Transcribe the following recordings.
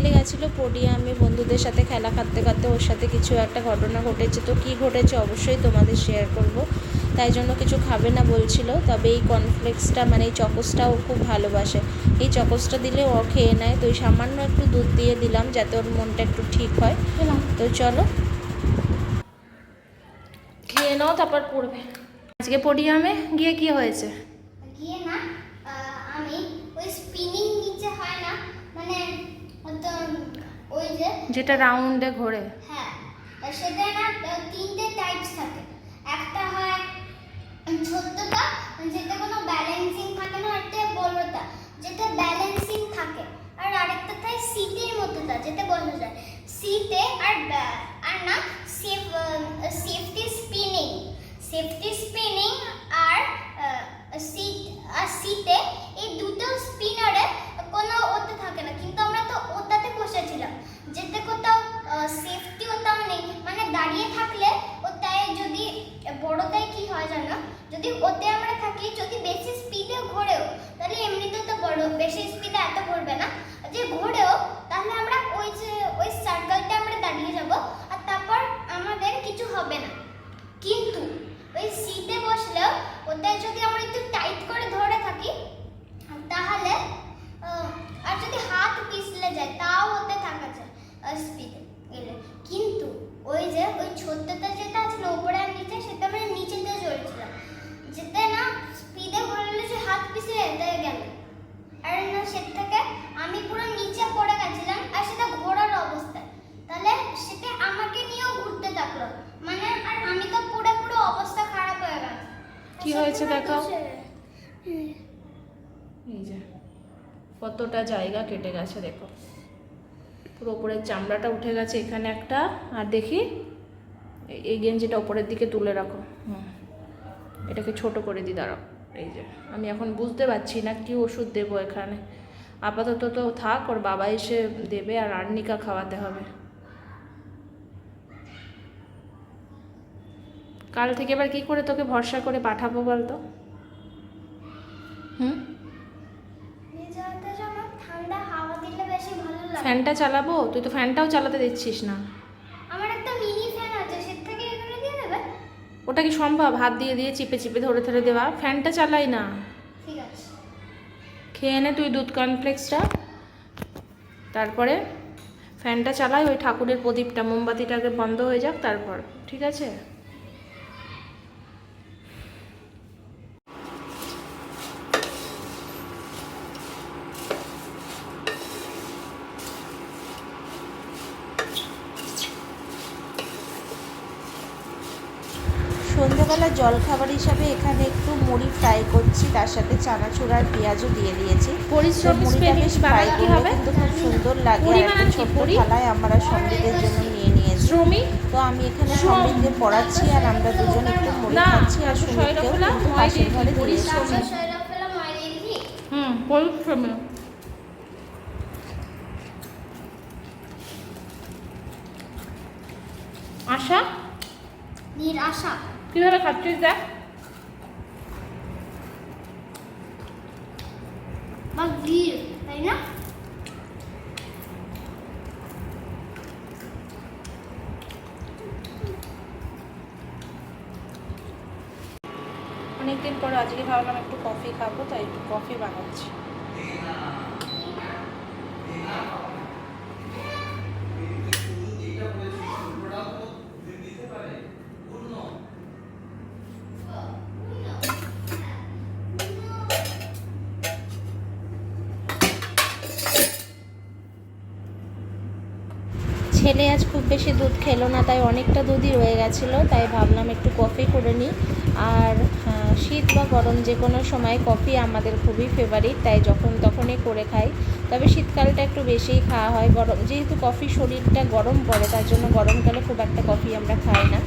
ছেলে গেছিল পোডিয়ামে বন্ধুদের সাথে খেলা খাটতে খাটতে ওর সাথে কিছু একটা ঘটনা ঘটেছে। তো কী ঘটেছে অবশ্যই তোমাদের শেয়ার করব। তাই জন্য কিছু খাবে না বলছিল, তবে এই কর্নফ্লেক্সটা মানে এই চকোসটা ও খুব ভালোবাসে। এই চকোসটা দিলে ও খেয়ে নেয়। তো ওই সামান্য একটু দুধ দিয়ে দিলাম যাতে ওর মনটা একটু ঠিক হয়। তো চলো। খেয়ে নাও, তারপর পড়বে। আজকে পোডিয়ামে গিয়ে কি হয়েছে? গিয়ে না আমি ওই স্পিনিং নিচে হয় না মানে হয়তো ওই যে যেটা রাউন্ডে ঘোরে। হ্যাঁ সেটা না তিনটে টাইপস থাকে। একটা হয় ছোট্টটা যেটা কোনো ব্যালেন্সিং থাকে না একটা বড়টা। যেটা ব্যালেন্সিং থাকে আর আরেকটা থাকে সিটের মতোটা যেটা বলা যায়। সিটে আর আর না safe safety spinning safety spinning আর সিট আর সিটে এই দুটো স্পিনারে কোনো ওতে থাকে না কিন্তু আমরা তো ওটাতে বসেছিলাম যেতে কোথাও সেফটি ওটাও নেই মানে দাঁড়িয়ে থাকলে ওটায় যদি বড়টায় কি হয় জানো যদি ওতে আমরা থাকি, যদি বেশি স্পিডে ঘোরেও, তাহলে এমনিতে তো বড়, বেশি স্পিডে এত ঘুরবে না। যে ঘোরেও, তাহলে আমরা ওই যে, ওই সার্কেলটা আমরা দাঁড়িয়ে যাব, আর তারপর আমাদের কিছু হবে না। কিন্তু ওই সিটে বসলেও, ওতে যদি আমরা একটু টাইট করে ধরে থাকি তাহলে আহ, আর যদি হাত পিছলে যায় তাও ওতে থাকা যায় স্পিডে গেলে কিন্তু ওই যে ওই ছোট্টটা যেটা আছে না উপরে আর নিচে সেটা আমরা নিচেতে চড়ছিলাম যেতে না স্পিডে ঘোরালে যে হাত পিছলে এটাই গেল আর না সেটা থেকে আমি পুরো নিচে পড়ে গেছিলাম আর সেটা ঘোরার অবস্থায় তাহলে সেটা আমাকে নিয়েও ঘুরতে থাকল মানে আর আমি তো পুরো পুরো অবস্থা খারাপ হয়ে গেল কি হয়েছে দেখাও? হুম। এই যে কতটা জায়গা কেটে গেছে, দেখো। পুরো উপরের চামড়াটা উঠে গেছে এখানে একটা, আর দেখি, এই- গেঞ্জিটা উপরের দিকে তুলে রাখো। হুম। এটাকে ছোট করে দিই দাঁড়াও। এই যে, আমি এখন বুঝতে পারছি না কি ওষুধ দেবো এখানে। আপাতত তো থাক, ওর বাবা এসে দেবে আর আর্নিকা খাওয়াতে হবে। কাল থেকে এবার কি করে তোকে ভরসা করে পাঠাবো বলতো? হুম রেজাল্টে যেন ঠান্ডা হাওয়া দিলে বেশি ভালো লাগে ফ্যানটা চালাবো? তুই তো ফ্যানটাও চালাতে দিচ্ছিস না। আমার একটা মিনি ফ্যান আছে সে থেকে এখানে দিয়ে দেবে? ওটা কি সম্ভব? হাত দিয়ে দিয়ে চিপে চিপে ধরে ধরে দেওয়া। ফ্যানটা চালাই না। ঠিক আছে। খেয়ে নে তুই দুধ কর্নফ্লেক্সটা তারপরে ফ্যানটা চালাই ওই ঠাকুরের প্রদীপটা মোমবাতিটাকে বন্ধ হয়ে যাক তারপর। ঠিক আছে? সন্ধ্যাবেলা জলখাবার হিসাবে এখানে একটু মুড়ি ফ্রাই করছি তার সাথে চানাচুর আর পেঁয়াজও দিয়ে দিয়েছি। পরিশ্রম মুড়িটা বেশ ফ্রাই করলে কিন্তু খুব সুন্দর লাগে। মুড়ি আর থালায় আমরা সঙ্গীতের জন্য নিয়ে নিয়েছি। শ্রমিক? তো আমি এখানে সঙ্গীতকে পড়াচ্ছি আর আমরা দুজন একটু মুড়ি খাচ্ছি আর সুমিতকেও কিন্তু পাশের ঘরে দিয়েছি হুম পরিশ্রমী আশা? নিরাশা। কীভাবে খাচ্ছিস দেখ? বা তাই না? অনেকদিন পরে আজকে ভাবলাম একটু কফি খাব তাই একটু কফি বানাচ্ছি ছেলে আজ খুব বেশি দুধ খেলো না, তাই অনেকটা দুধই রয়ে গেছিল, তাই ভাবলাম একটু কফি করে নিই। আর শীত বা গরম যে কোনো সময় কফি আমাদের খুবই ফেভারিট তাই যখন তখনই করে খাই। তবে শীতকালটা একটু বেশিই খাওয়া হয়, গরম, যেহেতু কফি শরীরটা গরম পড়ে, তার জন্য গরমকালে খুব একটা কফি আমরা খাই না।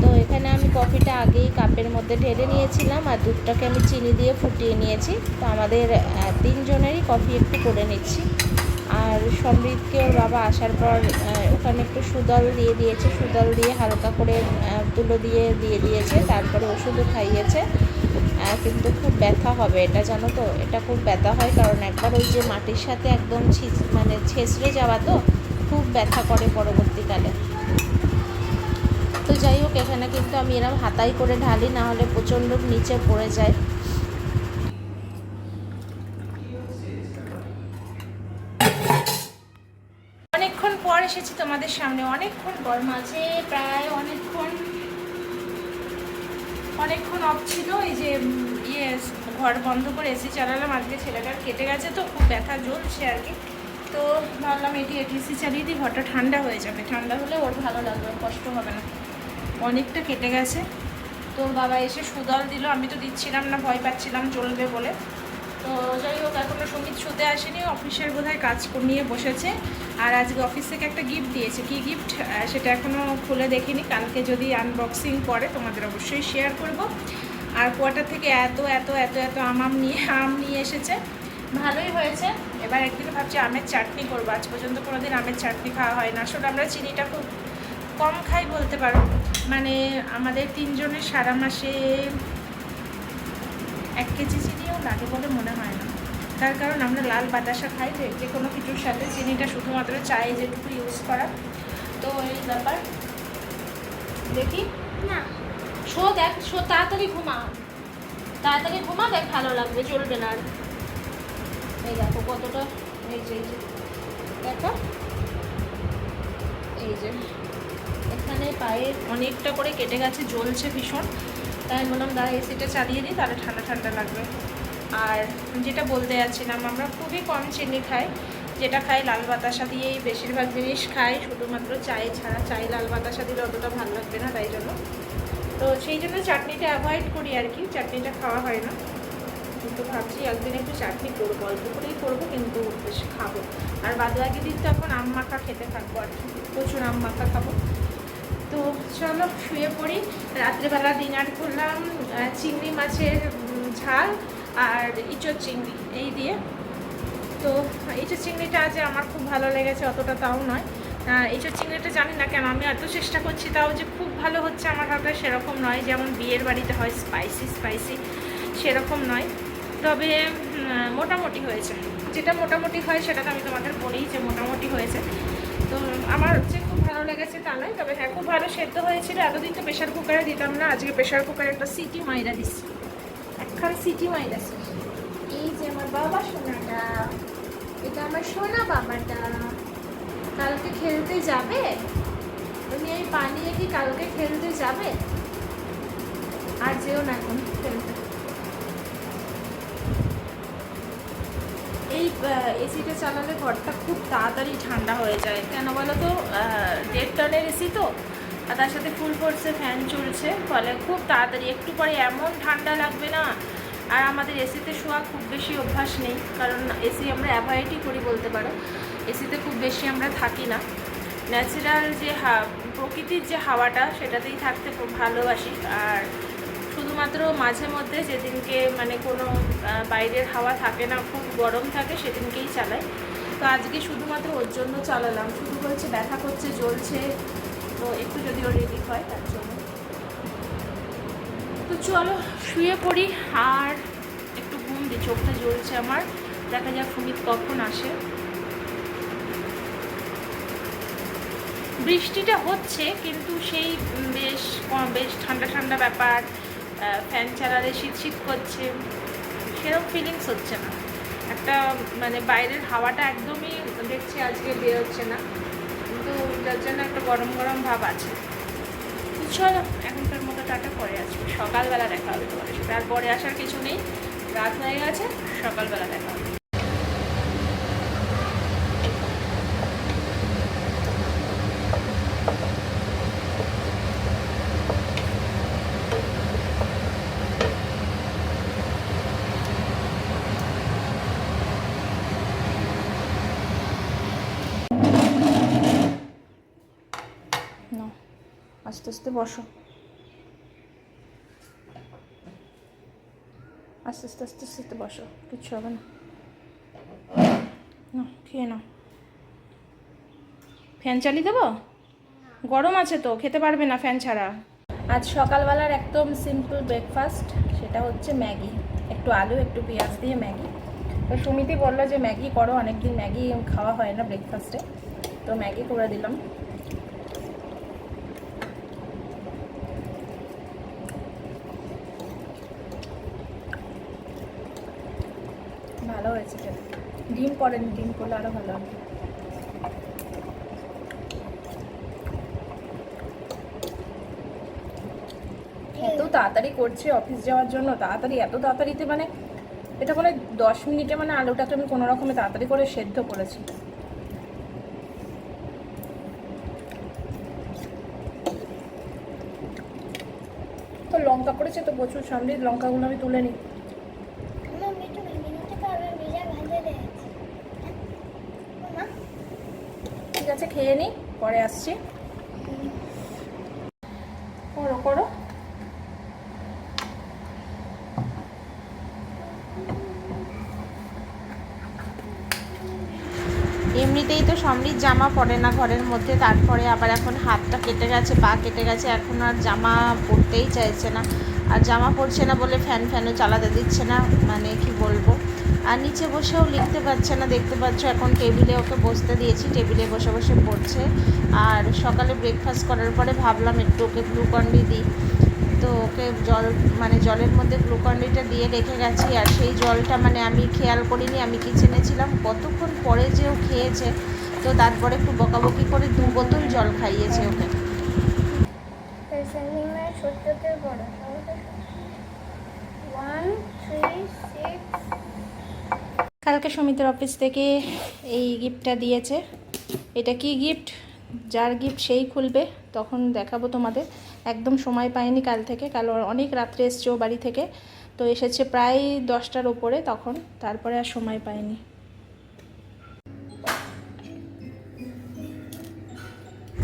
তো এখানে আমি কফিটা আগেই কাপের মধ্যে ঢেলে নিয়েছিলাম, আর দুধটাকে আমি চিনি দিয়ে ফুটিয়ে নিয়েছি। তো আমাদের তিনজনেরই কফি একটু করে নিচ্ছি। আর সমৃদ্ধকে ওর বাবা আসার পর ওখানে একটু সুদল দিয়ে দিয়েছে। সুদল দিয়ে হালকা করে তুলো দিয়ে দিয়ে দিয়েছে। তারপরে ওষুধও খাইয়েছে। কিন্তু খুব ব্যথা হবে এটা, জানো তো? এটা খুব ব্যথা হয় কারণ একবার ওই যে মাটির সাথে একদম মানে ছেঁচড়ে যাওয়া তো, খুব ব্যথা করে পরবর্তীকালে। তো যাই হোক, এখানে কিন্তু আমি এরকম হাতাই করে ঢালি, না হলে প্রচণ্ড নিচে পড়ে যায় অনেকক্ষণ পর এসেছি তোমাদের সামনে অনেকক্ষণ পর মাঝে প্রায় অনেকক্ষণ অনেকক্ষণ অফ ছিল। এই যে ইয়ে ঘর বন্ধ করে এসি চালালাম। আজকে ছেলেটার কেটে গেছে তো, খুব ব্যথা জ্বলছে আর কি। তো ভাবলাম এটি এটিসি চালিয়ে দিই, ঘরটা ঠান্ডা হয়ে যাবে। ঠান্ডা হলে ওর ভালো লাগবে কষ্ট হবে না। অনেকটা কেটে গেছে। তো বাবা এসে সুদল দিল। আমি তো দিচ্ছিলাম না, ভয় পাচ্ছিলাম, চলবে বলে। তো যাই হোক, এখনও সংগীত শুতে আসেনি, অফিসের বোধহয় কাজ নিয়ে বসেছে। আর আজকে অফিস থেকে একটা গিফট দিয়েছে। কি গিফট সেটা এখনও খুলে দেখিনি। কালকে যদি আনবক্সিং করে, তোমাদের অবশ্যই শেয়ার করব। আর কোয়ার্টার থেকে এত এত এত এত আম আম নিয়ে আম নিয়ে এসেছে। ভালোই হয়েছে। এবার একদিন ভাবছি আমের চাটনি করব। আজ পর্যন্ত কোনোদিন আমের চাটনি খাওয়া হয় না। আসলে আমরা চিনিটা খুব কম খাই বলতে পারো। মানে আমাদের তিনজনের সারা মাসে এক কেজি চিনিও লাগে বলে মনে হয় না। তার কারণ আমরা লাল বাতাসা খাই যে যে কোনো কিছুর সাথে চিনিটা শুধুমাত্র চায়ে যেটুকু ইউজ করা। তো এই ব্যাপার। দেখি। না, শো দেখ, শো, তাড়াতাড়ি ঘুমা। তাড়াতাড়ি ঘুমা, দেখ ভালো লাগবে, চলবে না আর। এই দেখো কতটা এই যে এই যে, দেখো। এই যে, এখানে পায়ে অনেকটা করে কেটে গেছে, জ্বলছে ভীষণ। তাই বললাম, দাঁড়া এসিটা চালিয়ে দিই, তাহলে ঠান্ডা ঠান্ডা লাগবে। আর যেটা বলতে যাচ্ছিলাম, আমরা খুবই কম চিনি খাই, যেটা খাই লাল বাতাসা দিয়েই বেশিরভাগ জিনিস খাই, শুধুমাত্র চায়ে ছাড়া চায়ে লাল বাতাসা দিলে অতটা ভালো লাগবে না তাই জন্য। তো সেই জন্য চাটনিটা অ্যাভয়েড করি আর কি, চাটনিটা খাওয়া হয় না। কিন্তু ভাবছি একদিন একটু চাটনি করব, অল্প করেই করব, কিন্তু বেশ খাব। আর বাদ বাকি দিন তো এখন আম মাখা খেতে থাকব আর কি, প্রচুর আম মাখা খাব। তো চলো শুয়ে পড়ি। রাত্রেবেলা ডিনার করলাম চিংড়ি মাছের ঝাল আর ইঁচড় চিংড়ি এই দিয়ে। তো ইঁচড় চিংড়িটা আজ আমার খুব ভালো লেগেছে, অতটা তাও নয়। ইঁচড় চিংড়িটা জানি না কেন, আমি এত চেষ্টা করছি তাও যে খুব ভালো হচ্ছে আমার হাতে, সেরকম নয়। যেমন বিয়ের বাড়িতে হয় স্পাইসি স্পাইসি সেরকম নয়। তবে মোটামুটি হয়েছে। যেটা মোটামুটি হয় সেটা তো আমি তোমাদের বলেই যে মোটামুটি হয়েছে। তো আমার যে লেগেছে তা নয়, তবে হ্যাঁ খুব ভালো সেদ্ধ হয়েছিল। এতদিন তো প্রেশার কুকারে দিতাম না, আজকে প্রেশার কুকারে একটা সিটি মাইরা দিচ্ছি। একখান সিটি মাইরাছি এই যে আমার বাবা সোনাটা, এটা আমার সোনা বাবাটা, কালকে খেলতে যাবে? তুমি এই পানিয়ে কি কালকে খেলতে যাবে? আর যেও না এখন খেলতে। এই এসিটা চালালে ঘরটা খুব তাড়াতাড়ি ঠান্ডা হয়ে যায়। কেন বলো তো দেড় টনের এসি তো, আর তার সাথে ফুল ফোর্সে ফ্যান চলছে, ফলে খুব তাড়াতাড়ি, একটু পরে এমন ঠান্ডা লাগবে না। আর আমাদের এসিতে শোয়া খুব বেশি অভ্যাস নেই, কারণ এসি আমরা অ্যাভয়েডই করি বলতে পারো। এসিতে খুব বেশি আমরা থাকি না। ন্যাচারাল যে হা, প্রকৃতির যে হাওয়াটা, সেটাতেই থাকতে খুব ভালোবাসি। আর শুধুমাত্র মাঝে মধ্যে যেদিনকে মানে কোনো বাইরের হাওয়া থাকে না, খুব গরম থাকে, সেদিনকেই চালাই। তো আজকে শুধুমাত্র ওর জন্য চালালাম। শুধু বলছে ব্যথা করছে, জ্বলছে, তো একটু যদি ও রেডি হয়, তার জন্য। তো চলো, শুয়ে পড়ি। আর একটু ঘুম দিই চোখটা জ্বলছে আমার। দেখা যাক সুমিত কখন আসে। বৃষ্টিটা হচ্ছে, কিন্তু সেই বেশ বেশ ঠান্ডা ঠান্ডা ব্যাপার। ফ্যান চালালে শীত শীত করছে সেরকম ফিলিংস হচ্ছে না। একটা মানে বাইরের হাওয়াটা একদমই দেখছি আজকে বেরোচ্ছে না, কিন্তু যার জন্য একটা গরম গরম ভাব আছে। চলো এখনকার মতো টাটা পরে আসবে সকালবেলা দেখা হবে তোমাদের সাথে। আর পরে আসার কিছু নেই, রাত হয়ে গেছে, সকালবেলা দেখা হবে না আস্তে আস্তে বসো। আস্তে আস্তে আস্তে আস্তে বসো, কিচ্ছু হবে না। না খেয়ে নাও। ফ্যান চালিয়ে দেবো? গরম আছে তো, খেতে পারবে না ফ্যান ছাড়া। আজ সকালবেলার একদম সিম্পল ব্রেকফাস্ট সেটা হচ্ছে ম্যাগি। একটু আলু, একটু পেঁয়াজ দিয়ে ম্যাগি। তো সুমিতি বলল যে, ম্যাগি করো, অনেকদিন ম্যাগি খাওয়া হয় না ব্রেকফাস্টে তো ম্যাগি করে দিলাম। ভালো হয়েছে খেতে। ডিম পড়েনি, ডিম করলে আরও ভালো হবে। এত তাড়াতাড়ি করছে অফিস যাওয়ার জন্য, তাড়াতাড়ি, এত তাড়াতাড়িতে মানে এটা মানে দশ মিনিটে মানে আলুটাকে আমি কোনো রকমে তাড়াতাড়ি করে সেদ্ধ করেছি। তো লঙ্কা পড়েছে তো প্রচুর সামনে লঙ্কাগুলো আমি তুলে নিই আমার মিঠু ভেঙে নিতে পারবে ভিজা ভাজে দিয়েছে মা ঠিক আছে খেয়ে নিই পরে আসছি। করো করো। এমনিতেই তো সমৃদ্ধ জামা পরে না ঘরের মধ্যে, তারপরে আবার এখন হাতটা কেটে গেছে, পা কেটে গেছে, এখন আর জামা পরতেই চাইছে না। আর জামা পরছে না বলে ফ্যান ফ্যানও চালাতে দিচ্ছে না মানে কি বলব? আর নিচে বসেও লিখতে পারছে না, দেখতে পাচ্ছ এখন টেবিলে ওকে বসতে দিয়েছি, টেবিলে বসে বসে পড়ছে। আর সকালে ব্রেকফাস্ট করার পরে ভাবলাম একটু ওকে গ্লুকন্ডি দিই। তো ওকে জল মানে জলের মধ্যে গ্লুকন্ডিটা দিয়ে রেখে গেছি, আর সেই জলটা মানে আমি খেয়াল করিনি, আমি কিচেনে ছিলাম। কতক্ষণ পরে যে ও খেয়েছে, তো তারপরে একটু বকাবকি করে দু বোতল জল খাইয়েছে ওকে। বড়। ওয়ান থ্রি কালকে সমিতির অফিস থেকে এই গিফটটা দিয়েছে। এটা কি গিফট যার গিফট সেই খুলবে। তখন দেখাবো তোমাদের। একদম সময় পাইনি কাল থেকে। কাল অনেক রাত্রে এসছে ও বাড়ি থেকে। তো এসেছে প্রায় দশটার ওপরে তখন। তারপরে আর সময় পাইনি।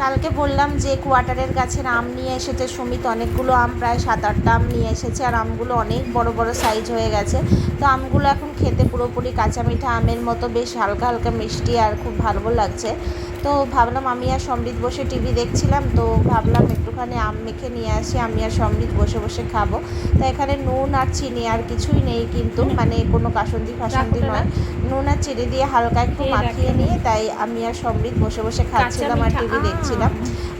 কালকে বললাম যে কোয়ার্টারের গাছের আম নিয়ে এসেছে সুমিত, অনেকগুলো আম, প্রায় সাত আটটা আম নিয়ে এসেছে আর আমগুলো অনেক বড় বড় সাইজ হয়ে গেছে। তো আমগুলো এখন খেতে পুরোপুরি কাঁচা মিঠা আমের মতো, বেশ হালকা হালকা মিষ্টি আর খুব ভালো লাগছে। তো ভাবলাম আমি আর সমৃদ্ধ বসে টিভি দেখছিলাম তো ভাবলাম একটুখানি আম মেখে নিয়ে আসি আমি আর সমৃদ্ধ বসে বসে খাব। তা এখানে নুন আর চিনি আর কিছুই নেই কিন্তু মানে কোনো কাসন্দি ফাসন্দি নয়। নুন আর চিনি দিয়ে হালকা একটু মাখিয়ে নিয়ে তাই আমি আর সমৃদ্ধ বসে বসে খাচ্ছিলাম আর টিভি দেখছিলাম।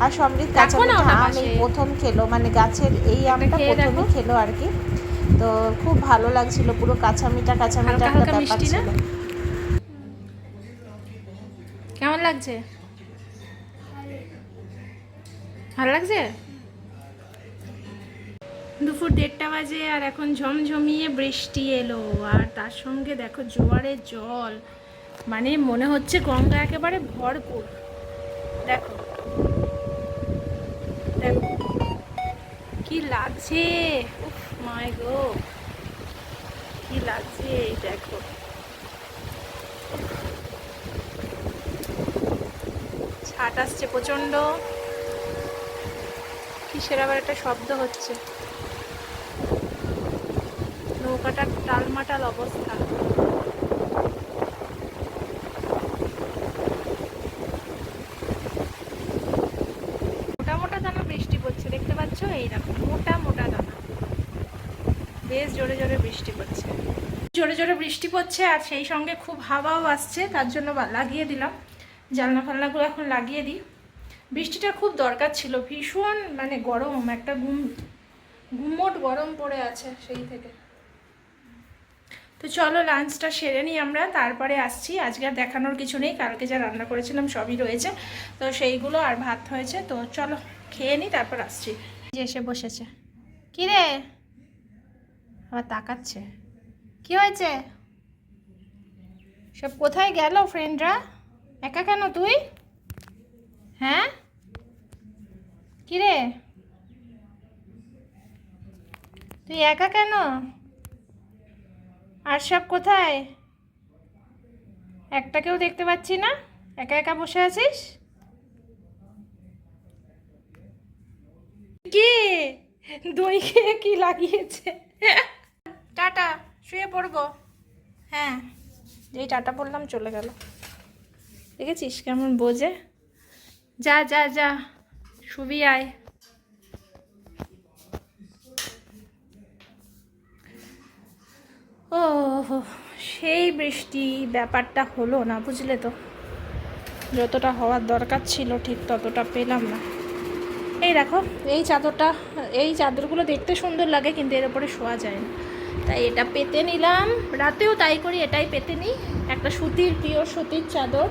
আর সমৃদ্ধ কাঁচা মিঠা আম এই প্রথম খেলো মানে গাছের এই আমটা প্রথমে খেলো আর কি। তো খুব ভালো লাগছিল পুরো কাঁচা মিঠা কাঁচা মিঠা একটা ব্যাপার ছিল কেমন লাগছে? ভালো লাগছে? দুপুর দেড়টা বাজে আর এখন ঝমঝমিয়ে বৃষ্টি এলো, আর তার সঙ্গে দেখো জোয়ারের জল। মানে মনে হচ্ছে গঙ্গা একেবারে ভরপুর। দেখো। দেখো। কি লাগছে? মাই গো। কি লাগছে? দেখো। ছাট আসছে প্রচণ্ড কিসের আবার একটা শব্দ হচ্ছে? নৌকাটার টালমাটাল অবস্থা। মোটা মোটা দানা বৃষ্টি পড়ছে, দেখতে পাচ্ছ? এই দেখো মোটা মোটা দানা। বেশ জোরে জোরে বৃষ্টি পড়ছে। জোরে জোরে বৃষ্টি পড়ছে আর সেই সঙ্গে খুব হাওয়াও আসছে, তার জন্য লাগিয়ে দিলাম। জানলা ফালনাগুলো এখন লাগিয়ে দিই। বৃষ্টিটা খুব দরকার ছিল, ভীষণ মানে গরম, একটা গুম, গুমোট গরম পড়ে আছে সেই থেকে। তো চলো লাঞ্চটা সেরে নিই আমরা, তারপরে আসছি, আজকে আর দেখানোর কিছু নেই, কালকে যা রান্না করেছিলাম সবই রয়েছে। তো সেইগুলো আর ভাত হয়েছে, তো চলো খেয়ে নিই, তারপর আসছি। যে এসে বসেছে। কি রে? আবার তাকাচ্ছে। কি হয়েছে? সব কোথায় গেল ফ্রেন্ডরা একা কেন তুই? হ্যাঁ? কি রে তুই একা কেন? আর সব কোথায়? একটাকেও দেখতে পাচ্ছি না? একা একা বসে আছিস? কি? দই খেয়ে কি লাগিয়েছে? টাটা, শুয়ে পড়ব। হ্যাঁ যেই টাটা বললাম চলে গেল। দেখেছিস কেমন বোঝে? যা যা যা, শুবি আয়। ও, সেই বৃষ্টি ব্যাপারটা হলো না, বুঝলে তো। যতটা হওয়ার দরকার ছিল, ঠিক ততটা পেলাম না। এই দেখো, এই চাদরটা, এই চাদরগুলো দেখতে সুন্দর লাগে, কিন্তু এর উপরে শোয়া যায় না। তাই এটা পেতে নিলাম। রাতেও তাই করি, এটাই পেতে নিই। একটা সুতির প্রিয় সুতির চাদর।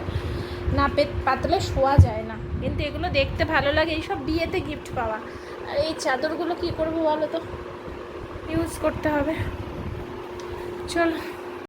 না পাতলে শোয়া যায় না। কিন্তু এগুলো দেখতে ভালো লাগে, এইসব বিয়েতে গিফট পাওয়া। আর এই চাদরগুলো কি করব বলো তো? ইউজ করতে হবে। চলো।